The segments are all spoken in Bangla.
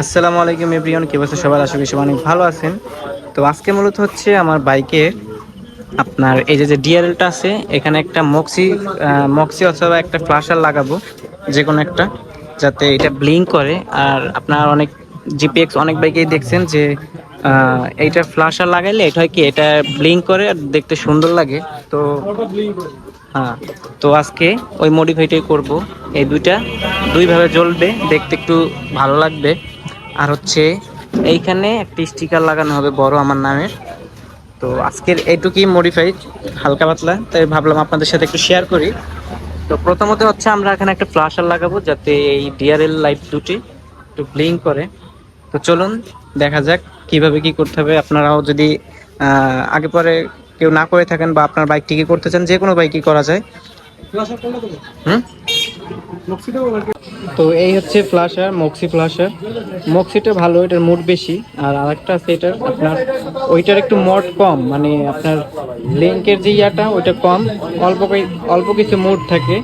আসসালামু আলাইকুম এভরিওয়ান, কি অবস্থা? সবার আশা করি অনেক ভালো আছেন। তো আজকে মূলত হচ্ছে আমার বাইকে আপনার এই যে যে ডিআরএলটা আছে, এখানে একটা মক্সি মক্সি অথবা একটা ফ্লাশার লাগাবো, যে কোনো একটা, যাতে এটা ব্লিঙ্ক করে। আর আপনার অনেক জিপিএক্স অনেক বাইকেই দেখছেন যে এইটা ফ্লাশার লাগাইলে এটা হয় কি, এটা ব্লিঙ্ক করে আর দেখতে সুন্দর লাগে। তো হ্যাঁ তো আজকে ওই মডিফাইটাই করব। এই দুইটা দুইভাবে জ্বলবে, দেখতে একটু ভালো লাগবে। আর হচ্ছে এইখানে একটি স্টিকার লাগানো হবে বড় আমার নামের। তো আজকের এইটুকুই মডিফাই হালকা পাতলা, তাই ভাবলাম আপনাদের সাথে একটু শেয়ার করি। তো প্রথমত হচ্ছে আমরা এখানে একটা ফ্লাশার লাগাবো যাতে এই ডিআরএল লাইট দুটি একটু ব্লিঙ্ক করে। তো চলুন, দেখা যাক কীভাবে কি করতে হবে। আপনারাও যদি আগে পরে কেউ না করে থাকেন বা আপনার বাইকটি কি করতে চান যে কোনো বাইকই করা যায়। হুম? তো এই হচ্ছে ফ্লাশার মক্সি ফ্লাশার মক্সিটা ভালো, এটার মুড বেশি। আর আরেকটা আছে এটার, আপনার, ওইটার একটু মড কম মানে আপনার লিঙ্কের যে ইয়াটা, ওইটা কম। অল্প অল্প কিছু মোড থাকে।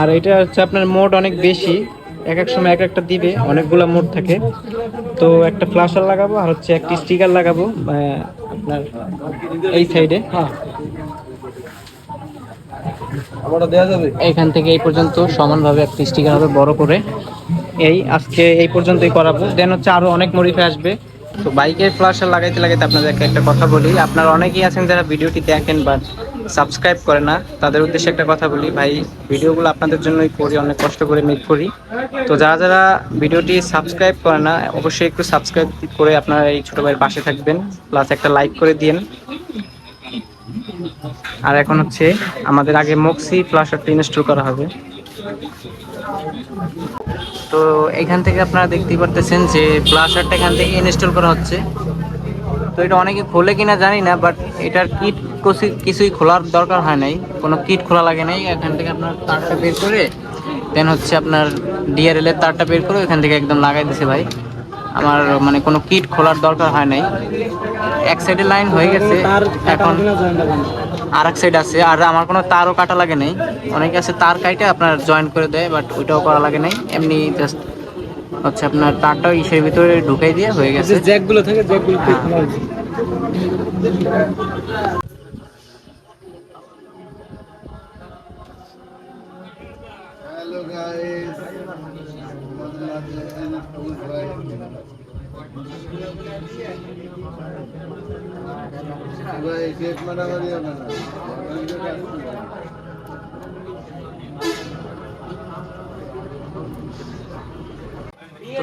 আর এটা হচ্ছে আপনার মোড অনেক বেশি। এক এক সময় এক একটা দিবে, অনেকগুলো মোড থাকে। তো একটা ফ্লাশার লাগাবো, আর হচ্ছে একটি স্টিকার লাগাবো আপনার এই সাইডে এখান থেকে এই পর্যন্ত সমানভাবে একটি স্টিকার হবে বড় করে। এই আজকে এই পর্যন্তই করাবো। দেন হচ্ছে আরও অনেক মরিফে আসবে। তো বাইকের ফ্লাশার লাগাইতে লাগাইতে আপনাদেরকে একটা কথা বলি। আপনারা অনেকেই আছেন যারা ভিডিওটি দেখেন বা সাবস্ক্রাইব করে না। তাদের উদ্দেশ্যে একটা কথা বলি। ভাই, ভিডিওগুলো আপনাদের জন্যই করি, অনেক কষ্ট করে মেক করি। তো যারা যারা ভিডিওটি সাবস্ক্রাইব করে না, অবশ্যই একটু সাবস্ক্রাইব করে আপনারা এই ছোট ভাইয়ের পাশে থাকবেন। প্লাস একটা লাইক করে দিন আর এখন হচ্ছে আমাদের আগে মক্সি ফ্লাশারটা ইনস্টল করা হবে। তো এখান থেকে আপনারা দেখতেই পারতেছেন যে ফ্লাশারটা এখান থেকে ইনস্টল করা হচ্ছে। তো এটা অনেকে খোলে কিনা জানি না বাট এটার কিট কিছুই খোলার দরকার হয় নাই। কোনো কিট খোলা লাগে নাই। এখান থেকে আপনার তারটা বের করে দেন হচ্ছে আপনার ডিআরএল এর তারটা বের করে এখান থেকে একদম লাগাই দিছে ভাই। আমার মানে কোনো কিট খোলার দরকার হয় নাই। এক সাইডে লাইন হয়ে গেছে। এখন আর এক সাইড আছে আর আমার কোনো তারও কাটা লাগে নাই। অনেকে আছে তার কাইটে আপনার জয়েন করে দেয় বাট ওইটাও করা লাগে নাই। এমনি জাস্ট হচ্ছে আপনার তারটাও ইসের ভিতরে ঢুকাই দিয়ে হয়ে গেছে। জ্যাকগুলো থাকে জ্যাকগুলো হ্যাঁ। हेलो তো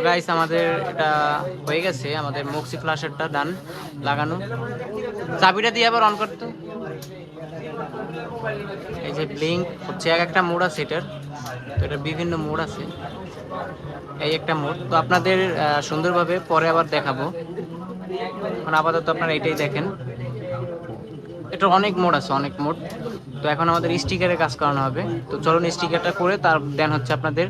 গাইস আমাদের এটা হয়ে গেছে, আমাদের মক্সি ফ্লাশারটা ডান লাগানো। চাবিটা দিয়ে আবার অন করতো। এই যে ব্লিঙ্ক হচ্ছে এক একটা মোড় আছে এটার। তো এটা বিভিন্ন মোড় আছে। এই একটা মোড। তো আপনাদের সুন্দরভাবে পরে আবার দেখাবো। এখন আপাতত আপনারা এটাই দেখেন। এটা অনেক মোড আছে, অনেক মোড। তো এখন আমাদের স্টিকারে কাজ করানো হবে। তো চলুন স্টিকারটা করে তার দেন হচ্ছে আপনাদের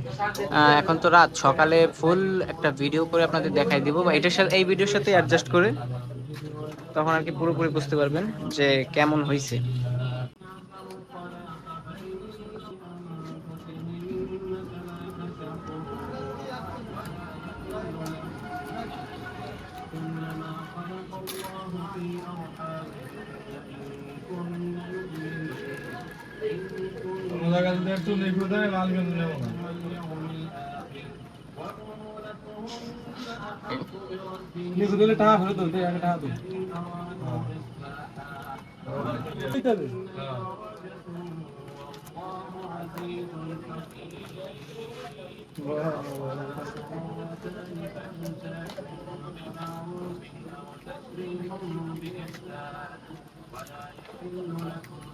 এখন তো রাত। সকালে ফুল একটা ভিডিও করে আপনাদের দেখাই দিব। বা এটার সাথে, এই ভিডিওর সাথে অ্যাডজাস্ট করে তখন আর কি পুরোপুরি বুঝতে পারবেন যে কেমন হয়েছে একটু লিখে দেয় লাল কিন্তু নেব না। লিখে দিলে টাকা ফেরত দেবে এক টাকা দেবে ঠিক আছে মেশিন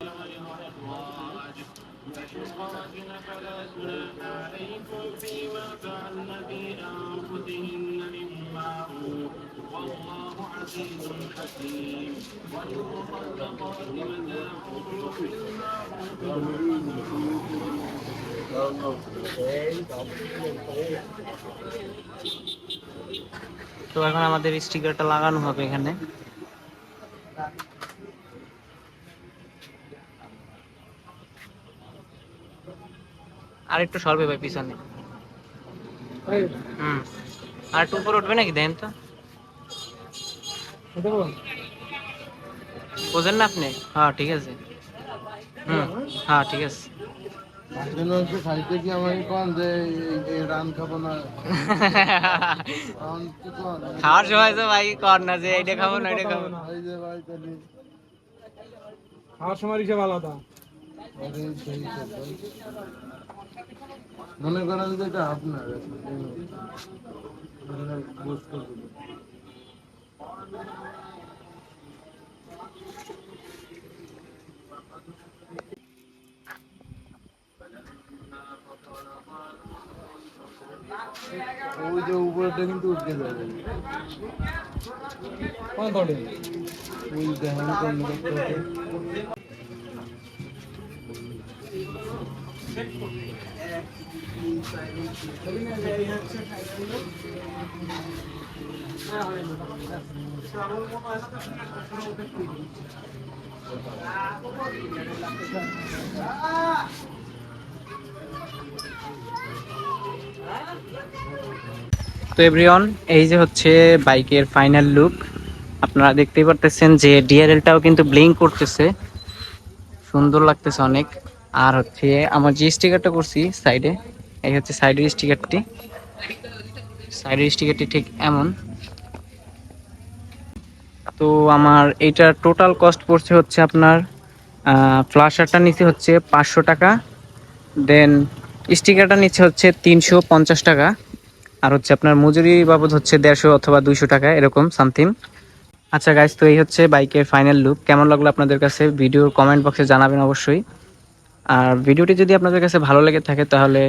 দেবে ওই ফোনটাই কাটবে মেশিন মানুষ فيما فعلن في أنفسهن من معروف والله তো এখন আমাদের স্টিকারটা লাগানো হবে এখানে আর একটু সরবে ভাই পিছনে। হুম। আর একটু উপরে উঠবে নাকি? দেন তো। বোঝেন না আপনি? হ্যাঁ ঠিক আছে। হুম হ্যাঁ ঠিক আছে? খাওয়ার সময় তো ভাই কর না যে এটা খাব না এটা খাব না। খাওয়ার সময় হিসেবে আলাদা। মনে করেন যে এটা আপনার ওই যে উপরেটা কিন্তু উঠে যাবে। কোন ধরে ওই দেখেন দিকে তো এভরিওয়ান, এই যে হচ্ছে বাইকের ফাইনাল লুক আপনারা দেখতেই পারতেছেন যে ডিআরএলটাও কিন্তু ব্লিঙ্ক করতেছে। সুন্দর লাগতেছে অনেক। আর হচ্ছে আমার যে স্টিকারটা করছি সাইডে এই হচ্ছে সাইডের স্টিকারটি সাইডের স্টিকারটি ঠিক এমন। তো আমার এইটার টোটাল কস্ট পড়ছে হচ্ছে আপনার ফ্লাশারটা নিচে হচ্ছে পাঁচশো টাকা দেন স্টিকারটা নিচ্ছে হচ্ছে তিনশো পঞ্চাশ টাকা, আর হচ্ছে আপনার মজুরি বাবদ হচ্ছে দেড়শো অথবা দুইশো টাকা, এরকম সামথিং আচ্ছা গাইজ তো এই হচ্ছে বাইকের ফাইনাল লুক কেমন লাগল আপনাদের কাছে? ভিডিওর কমেন্ট বক্সে জানাবেন অবশ্যই। আর ভিডিওটি যদি আপনাদের কাছে ভালো লেগে থাকে তাহলে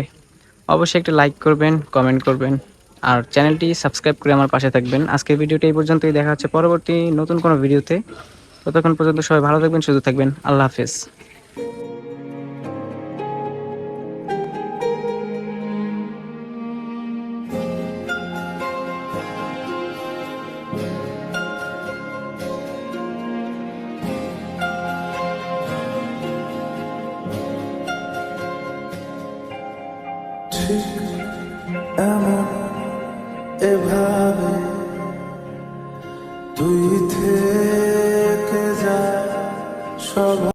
অবশ্যই একটা লাইক করবেন, কমেন্ট করবেন আর চ্যানেলটি সাবস্ক্রাইব করে আমার পাশে থাকবেন। আজকের ভিডিওটি এই পর্যন্তই, দেখা হচ্ছে পরবর্তী নতুন কোনো ভিডিওতে। ততক্ষণ পর্যন্ত সবাই ভালো থাকবেন, সুস্থ থাকবেন। আল্লাহ হাফেজ। এভাবে